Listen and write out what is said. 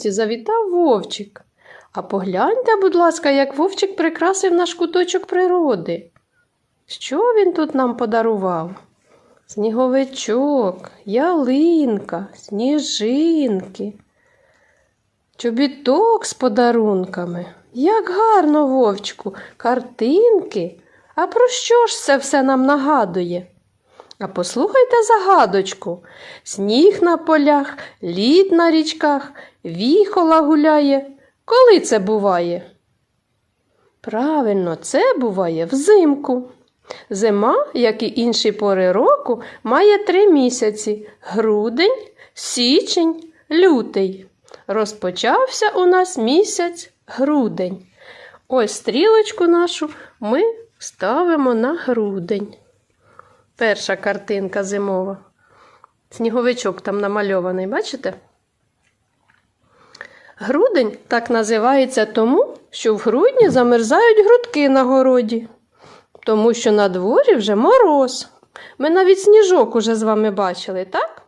гості завітав вовчик. А погляньте, будь ласка, як вовчик прикрасив наш куточок природи. Що він тут нам подарував? Сніговичок, ялинка, сніжинки, чобіток з подарунками. Як гарно, вовчку, картинки. А про що ж це все нам нагадує? А послухайте загадочку. Сніг на полях, лід на річках, віхола гуляє. Коли це буває? Правильно, це буває взимку. Зима, як і інші пори року, має три місяці грудень, січень, лютий. Розпочався у нас місяць грудень. Ось стрілочку нашу ми ставимо на грудень. Перша картинка зимова. Сніговичок там намальований, бачите? Грудень так називається тому, що в грудні замерзають грудки на городі, тому що на дворі вже мороз. Ми навіть сніжок уже з вами бачили, так?